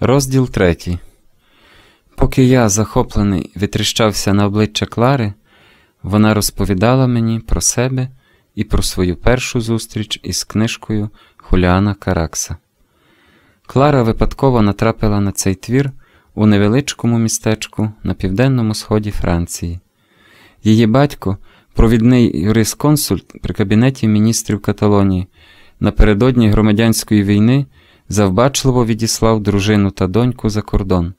Розділ третій. Поки я, захоплений, витріщався на обличчя Клари, вона розповідала мені про себе і про свою першу зустріч із книжкою Хуліана Каракса. Клара випадково натрапила на цей твір у невеличкому містечку на південному сході Франції. Її батько, провідний юрисконсульт при кабінеті міністрів Каталонії, напередодні громадянської війни завбачливо відіслав дружину та доньку за кордон,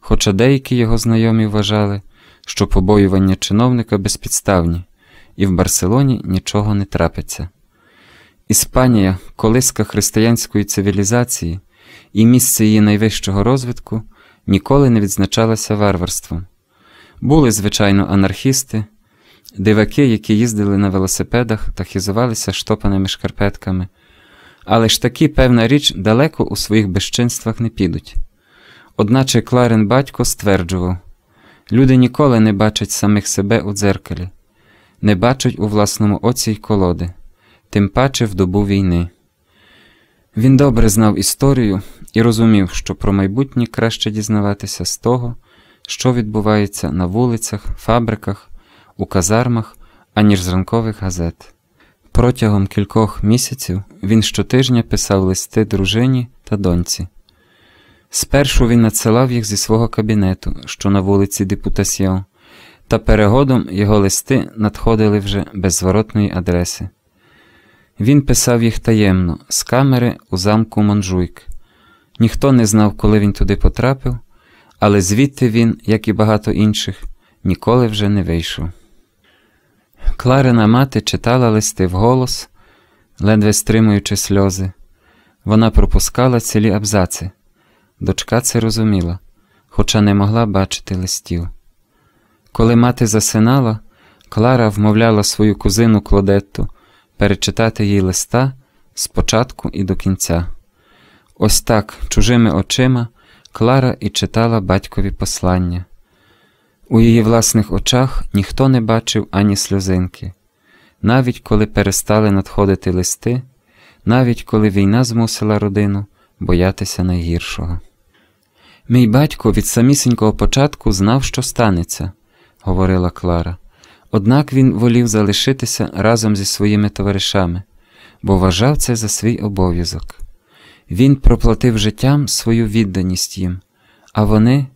хоча деякі його знайомі вважали, що побоювання чиновника безпідставні, і в Барселоні нічого не трапиться. Іспанія, колиска християнської цивілізації і місце її найвищого розвитку, ніколи не відзначалася варварством. Були, звичайно, анархісти, диваки, які їздили на велосипедах та хизувалися штопаними шкарпетками. Але ж такі, певна річ, далеко у своїх безчинствах не підуть. Одначе Кларин батько стверджував люди ніколи не бачать самих себе у дзеркалі, не бачать у власному оці й колоди, тим паче в добу війни. Він добре знав історію і розумів, що про майбутнє краще дізнаватися з того, що відбувається на вулицях, фабриках, у казармах, аніж з ранкових газет. Протягом кількох місяців він щотижня писав листи дружині та доньці. Спершу він надсилав їх зі свого кабінету, що на вулиці Депутасьйон, та перегодом його листи надходили вже без зворотної адреси. Він писав їх таємно, з камери у замку Монжуйк. Ніхто не знав, коли він туди потрапив, але звідти він, як і багато інших, ніколи вже не вийшов. Кларина мати читала листи вголос, ледве стримуючи сльози. Вона пропускала цілі абзаци. Дочка це розуміла, хоча не могла бачити листів. Коли мати засинала, Клара вмовляла свою кузину Клодетту перечитати їй листа спочатку і до кінця. Ось так, чужими очима, Клара і читала батькові послання. У її власних очах ніхто не бачив ані сльозинки, навіть коли перестали надходити листи, навіть коли війна змусила родину боятися найгіршого. Мій батько від самісінького початку знав, що станеться, говорила Клара, однак він волів залишитися разом зі своїми товаришами, бо вважав це за свій обов'язок. Він проплатив життям свою відданість їм, а вони,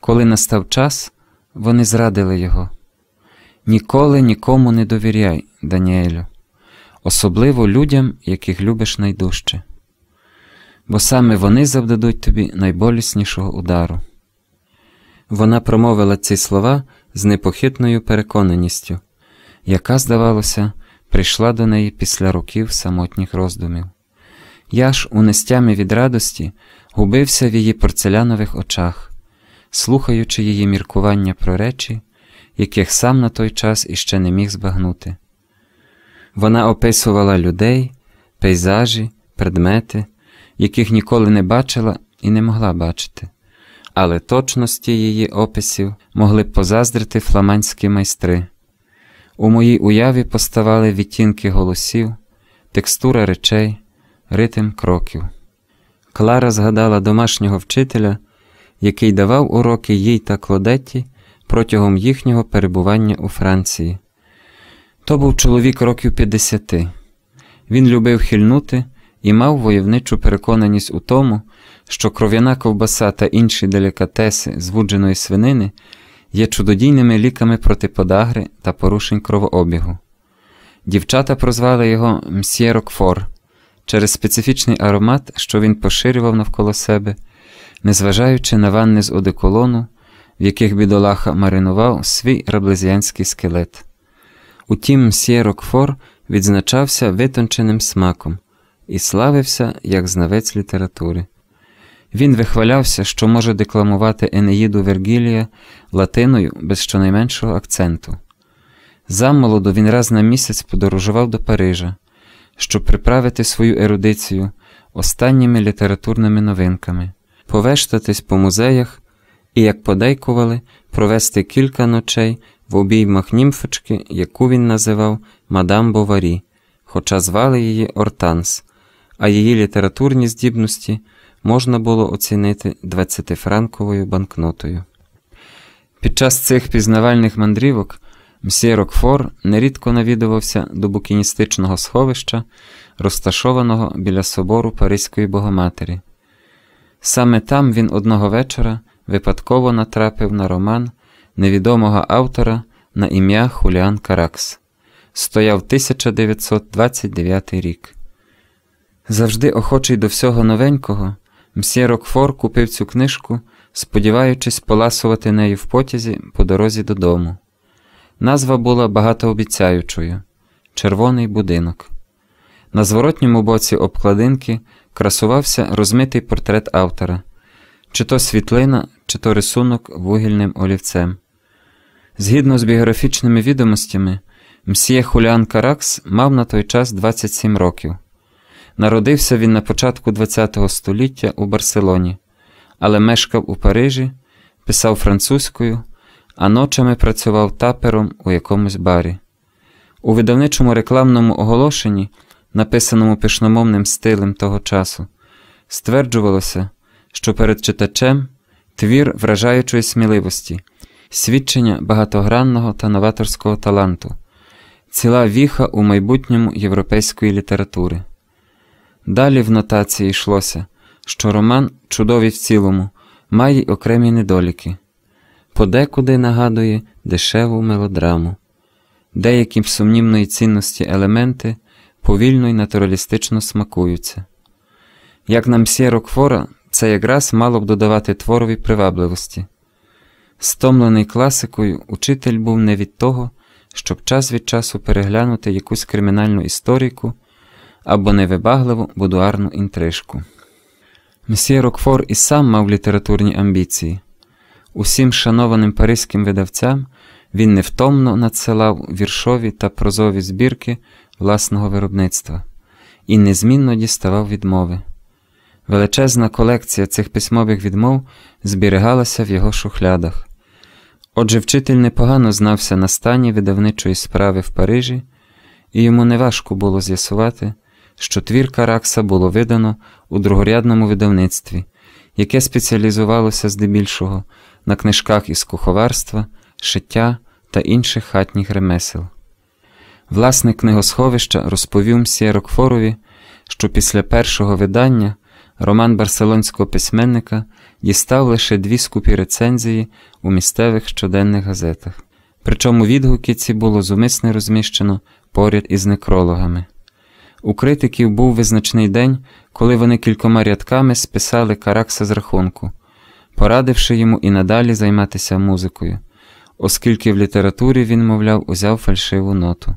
коли настав час, вони зрадили його. Ніколи нікому не довіряй, Даніелю, особливо людям, яких любиш найдужче. Бо саме вони завдадуть тобі найболіснішого удару. Вона промовила ці слова з непохитною переконаністю, яка, здавалося, прийшла до неї після років самотніх роздумів. Я ж, у нестямі від радості, губився в її порцелянових очах слухаючи її міркування про речі, яких сам на той час іще не міг збагнути. Вона описувала людей, пейзажі, предмети, яких ніколи не бачила і не могла бачити, але точності її описів могли б позаздрити фламандські майстри. У моїй уяві поставали відтінки голосів, текстура речей, ритм кроків. Клара згадала домашнього вчителя який давав уроки їй та Клодетті протягом їхнього перебування у Франції. То був чоловік років 50. Він любив хильнути і мав войовничу переконаність у тому, що кров'яна ковбаса та інші делікатеси звудженої свинини є чудодійними ліками проти подагри та порушень кровообігу. Дівчата прозвали його Мсьє Рокфор через специфічний аромат, що він поширював навколо себе незважаючи на ванни з одеколону, в яких бідолаха маринував свій раблезіанський скелет. Утім, мсьє Рокфор відзначався витонченим смаком і славився як знавець літератури. Він вихвалявся, що може декламувати Енеїду Вергілія латиною без щонайменшого акценту. Замолоду він раз на місяць подорожував до Парижа, щоб приправити свою ерудицію останніми літературними новинками повештатись по музеях і, як подейкували, провести кілька ночей в обіймах німфочки, яку він називав Мадам Боварі, хоча звали її Ортанс, а її літературні здібності можна було оцінити 20-франковою банкнотою. Під час цих пізнавальних мандрівок мсьє Рокфор нерідко навідувався до букіністичного сховища, розташованого біля собору Паризької Богоматері. Саме там він одного вечора випадково натрапив на роман невідомого автора на ім'я Хуліан Каракс. Стояв 1929 рік. Завжди охочий до всього новенького, мсьє Рокфор купив цю книжку, сподіваючись поласувати нею в потязі по дорозі додому. Назва була багатообіцяючою Червоний будинок. На зворотньому боці обкладинки красувався розмитий портрет автора, чи то світлина, чи то рисунок вугільним олівцем. Згідно з біографічними відомостями, мсьє Хуліан Каракс мав на той час 27 років. Народився він на початку ХХ століття у Барселоні, але мешкав у Парижі, писав французькою, а ночами працював тапером у якомусь барі. У видавничому рекламному оголошенні, написаному пишномовним стилем того часу, стверджувалося, що перед читачем твір вражаючої сміливості, свідчення багатогранного та новаторського таланту, ціла віха у майбутньому європейської літератури. Далі в нотації йшлося, що роман, чудовий в цілому, має й окремі недоліки, подекуди нагадує дешеву мелодраму, деякі сумнівної цінності елементи повільно й натуралістично смакуються. Як на мсьє Рокфора, це якраз мало б додавати творові привабливості. Стомлений класикою, учитель був не від того, щоб час від часу переглянути якусь кримінальну історіку або невибагливу будуарну інтрижку. Месьє Рокфор і сам мав літературні амбіції. Усім шанованим паризьким видавцям він невтомно надсилав віршові та прозові збірки власного виробництва і незмінно діставав відмови. Величезна колекція цих письмових відмов зберігалася в його шухлядах. Отже, вчитель непогано знався на стані видавничої справи в Парижі, і йому неважко було з'ясувати, що твір Каракса було видано у другорядному видавництві, яке спеціалізувалося здебільшого на книжках із куховарства, шиття та інших хатніх ремесел. Власник книгосховища розповів мсьє Рокфорові, що після першого видання роман барселонського письменника дістав лише дві скупі рецензії у місцевих щоденних газетах. Причому відгуки ці було зумисне розміщено поряд із некрологами. У критиків був визначний день, коли вони кількома рядками списали Каракса з рахунку, порадивши йому і надалі займатися музикою, оскільки в літературі він, мовляв, узяв фальшиву ноту.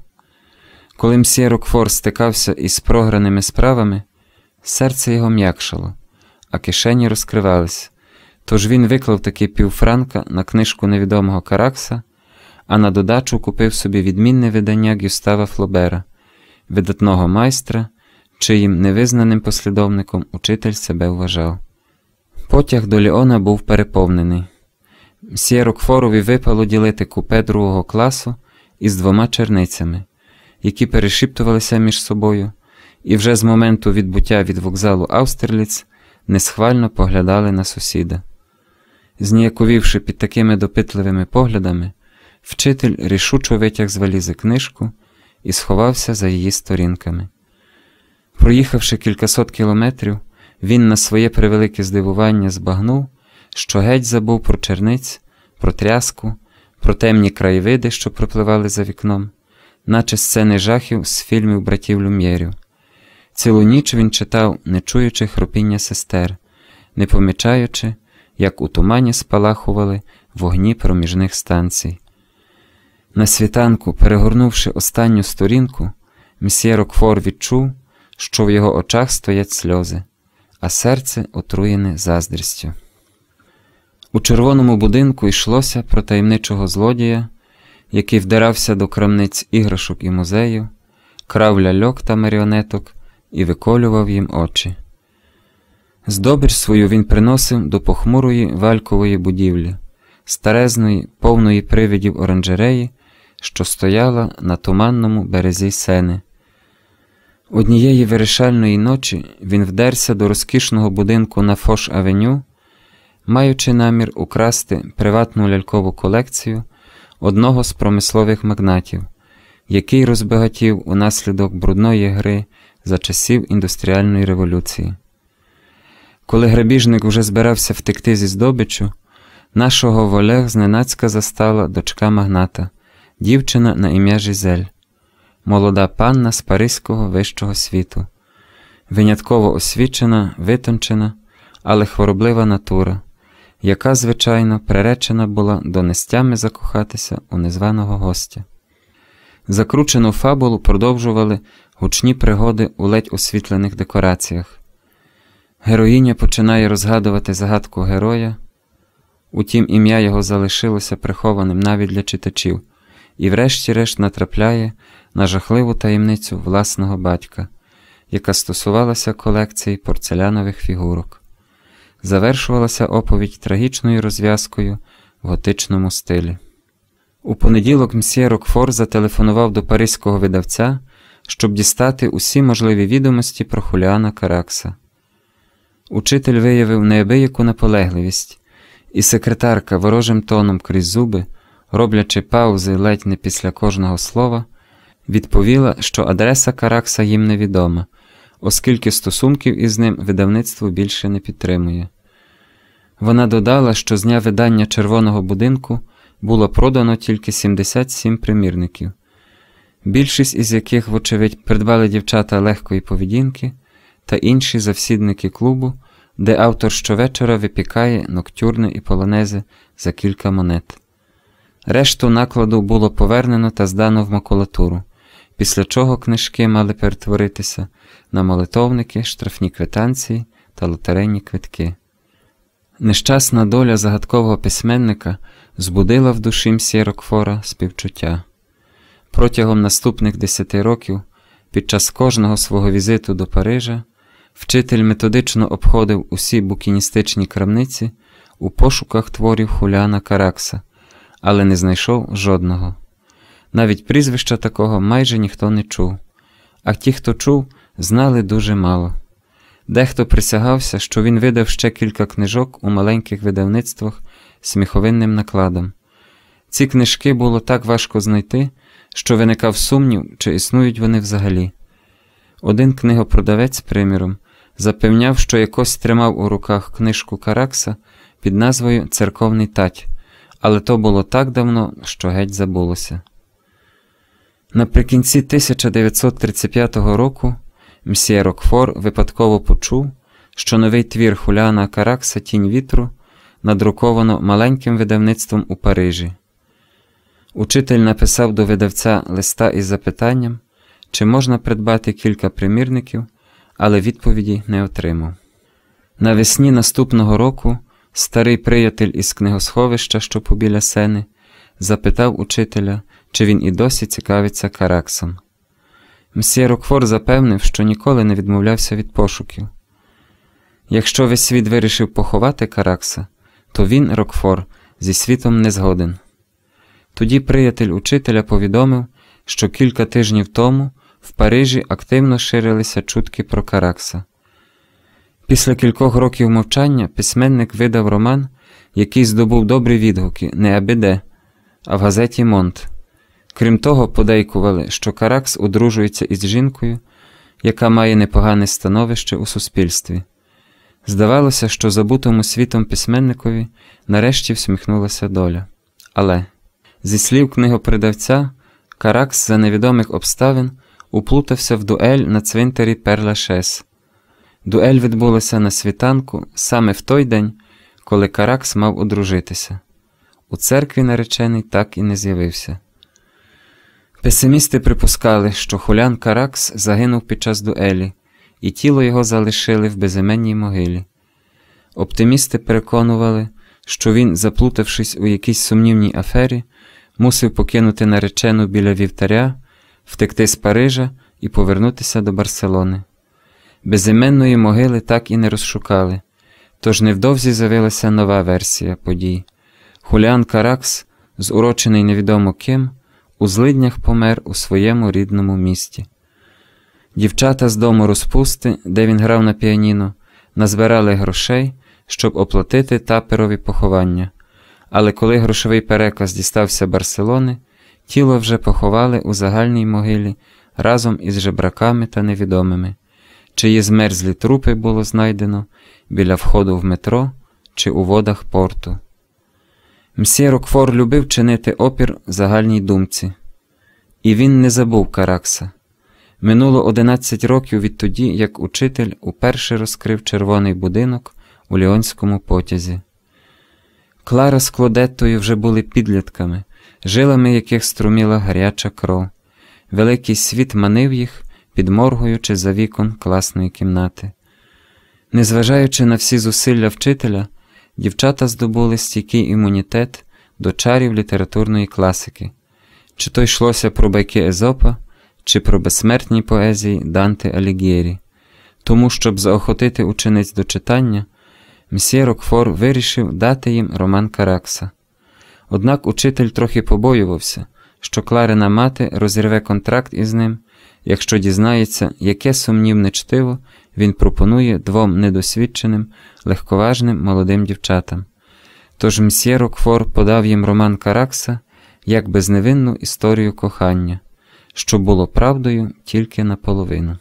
Коли мсьє Рокфор стикався із програними справами, серце його м'якшало, а кишені розкривались, тож він виклав таки півфранка на книжку невідомого Каракса, а на додачу купив собі відмінне видання Гюстава Флобера видатного майстра, чиїм невизнаним послідовником учитель себе вважав. Потяг до Ліона був переповнений. Мсьє Рокфорові випало ділити купе другого класу із двома черницями, які перешіптувалися між собою, і вже з моменту відбуття від вокзалу Аустерліц несхвально поглядали на сусіда. Зніяковівши під такими допитливими поглядами, вчитель рішучо витяг з валізи книжку і сховався за її сторінками. Проїхавши кількасот кілометрів, він на своє превелике здивування збагнув, що геть забув про черниць, про тряску, про темні краєвиди, що пропливали за вікном, наче сцени жахів з фільмів братів Люм'єрів. Цілу ніч він читав, не чуючи хропіння сестер, не помічаючи, як у тумані спалахували вогні проміжних станцій. На світанку, перегорнувши останню сторінку, мсьє Рокфор відчув, що в його очах стоять сльози, а серце отруєне заздрістю. У червоному будинку йшлося про таємничого злодія, який вдирався до крамниць іграшок і музеїв, крав ляльок та маріонеток і виколював їм очі. Здобич свою він приносив до похмурої валькової будівлі, старезної, повної привидів оранжереї що стояла на туманному березі сени. Однієї вирішальної ночі він вдерся до розкішного будинку на Фош Авеню, маючи намір украсти приватну лялькову колекцію одного з промислових магнатів, який розбагатів унаслідок брудної гри за часів індустріальної революції. Коли грабіжник вже збирався втекти зі здобичу, нашого волег зненацька застала дочка магната, дівчина на ім'я Жизель, молода панна з Паризького вищого світу, винятково освічена, витончена, але хвороблива натура, яка, звичайно, приречена була до нестями закохатися у незваного гостя. Закручену фабулу продовжували гучні пригоди у ледь освітлених декораціях. Героїня починає розгадувати загадку героя, утім, ім'я його залишилося прихованим навіть для читачів, і, врешті-решт, натрапляє на жахливу таємницю власного батька, яка стосувалася колекції порцелянових фігурок. Завершувалася оповідь трагічною розв'язкою в готичному стилі. У понеділок мсьє Рокфор зателефонував до паризького видавця, щоб дістати усі можливі відомості про Хуліана Каракса. Учитель виявив неабияку наполегливість, і секретарка ворожим тоном крізь зуби, роблячи паузи ледь не після кожного слова, відповіла, що адреса Каракса їм невідома, оскільки стосунків із ним видавництво більше не підтримує. Вона додала, що з дня видання червоного будинку було продано тільки 77 примірників, більшість із яких, вочевидь, придбали дівчата легкої поведінки та інші завсідники клубу, де автор щовечора випікає ноктюрни і полонези за кілька монет. Решту накладу було повернено та здано в макулатуру, після чого книжки мали перетворитися на молитовники, штрафні квитанції та лотерейні квитки. Нещасна доля загадкового письменника збудила в душі мсьє Рокфора співчуття. Протягом наступних десяти років, під час кожного свого візиту до Парижа, вчитель методично обходив усі букіністичні крамниці у пошуках творів Хуляна Каракса, але не знайшов жодного. Навіть прізвища такого майже ніхто не чув, а ті, хто чув, знали дуже мало. Дехто присягався, що він видав ще кілька книжок у маленьких видавництвах сміховинним накладом. Ці книжки було так важко знайти, що виникав сумнів, чи існують вони взагалі. Один книгопродавець, приміром, запевняв, що якось тримав у руках книжку Каракса під назвою Церковний тать, але то було так давно, що геть забулося. Наприкінці 1935 року мсьє Рокфор випадково почув, що новий твір Хуляна Каракса Тінь вітру надруковано маленьким видавництвом у Парижі. Учитель написав до видавця листа із запитанням, чи можна придбати кілька примірників, але відповіді не отримав. Навесні наступного року старий приятель із книгосховища, що побіля сени, запитав учителя, чи він і досі цікавиться Караксом. Мсьє Рокфор запевнив, що ніколи не відмовлявся від пошуків. Якщо весь світ вирішив поховати Каракса, то він, Рокфор, зі світом не згоден. Тоді приятель учителя повідомив, що кілька тижнів тому в Парижі активно ширилися чутки про Каракса. Після кількох років мовчання письменник видав роман, який здобув добрі відгуки, не аби а в газеті Монт. Крім того, подейкували, що Каракс одружується із жінкою, яка має непогане становище у суспільстві. Здавалося, що забутому світом письменникові нарешті всміхнулася доля. Але, зі слів книгопродавця, Каракс за невідомих обставин уплутався в дуель на цвинтарі Перлашес. Дуель відбулася на світанку саме в той день, коли Каракс мав одружитися. У церкві наречений так і не з'явився. Песимісти припускали, що хулян Каракс загинув під час дуелі, і тіло його залишили в безіменній могилі. Оптимісти переконували, що він, заплутавшись у якійсь сумнівній афері, мусив покинути наречену біля вівтаря, втекти з Парижа і повернутися до Барселони. Безіменної могили так і не розшукали, тож невдовзі з'явилася нова версія подій. Хуліан Каракс, зурочений невідомо ким, у злиднях помер у своєму рідному місті. Дівчата з дому розпусти, де він грав на піаніно, назбирали грошей, щоб оплатити таперові поховання. Але коли грошовий переказ дістався Барселони, тіло вже поховали у загальній могилі разом із жебраками та невідомими, чиї змерзлі трупи було знайдено біля входу в метро чи у водах порту. Мсьє Рокфор любив чинити опір загальній думці, і він не забув Каракса. Минуло 11 років відтоді, як учитель уперше розкрив червоний будинок у Ліонському потязі. Клара з Клодеттою вже були підлітками, жилами яких струміла гаряча кров. Великий світ манив їх, підморгуючи за вікон класної кімнати. Незважаючи на всі зусилля вчителя, дівчата здобули стійкий імунітет до чарів літературної класики, чи то йшлося про байки Езопа, чи про безсмертні поезії Данте Алігєрі. Тому, щоб заохотити учениць до читання, мсьє Рокфор вирішив дати їм роман Каракса. Однак учитель трохи побоювався, що Кларина мати розірве контракт із ним, якщо дізнається, яке сумнівне чтиво він пропонує двом недосвідченим, легковажним молодим дівчатам. Тож мсьє Рокфор подав їм роман Каракса як безневинну історію кохання, що було правдою тільки наполовину.